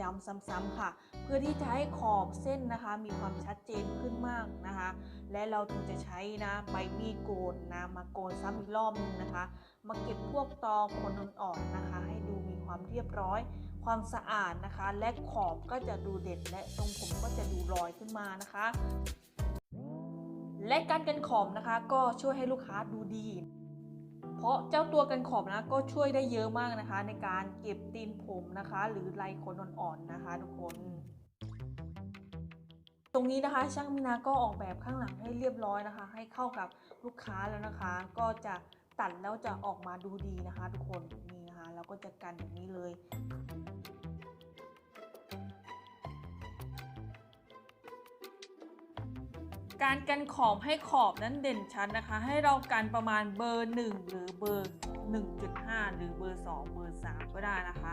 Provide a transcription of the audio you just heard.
ย้ำๆซ้ำๆค่ะ เพื่อที่จะให้ขอบเส้นนะคะ มีความชัดเจนขึ้นมากนะคะ และเราถึงจะใช้นะใบมีดโกนนะมาโกนซ้ำอีกรอบนึงนะคะ มาเก็บพวกตอขนอ่อนๆนะคะ ให้ดูมีความเรียบร้อย ความสะอาดนะคะ และขอบก็จะดูเด่นและทรงผมก็จะดูลอยขึ้นมานะคะ และการกันขอบนะคะ ก็ช่วยให้ลูกค้าดูดี เพราะเจ้าตัวกันขอบนะก็ช่วยได้เยอะมากนะคะ ในการเก็บตีนผมนะคะ หรือไรขนอ่อนๆนะคะทุกคนตรงนี้นะคะช่างมินาก็ออกแบบข้างหลังให้เรียบร้อยนะคะ ให้เข้ากับลูกค้าแล้วนะคะ ก็จะตัดแล้วจะออกมาดูดีนะคะ ทุกคนนี่นะคะ เราก็จะกันอย่างนี้เลย การกันขอบให้ขอบนั้นเด่นชัดนะคะ ให้เรากันประมาณเบอร์ 1 หรือเบอร์ 1.5 หรือเบอร์ 2 เบอร์ 3 ก็ได้นะคะ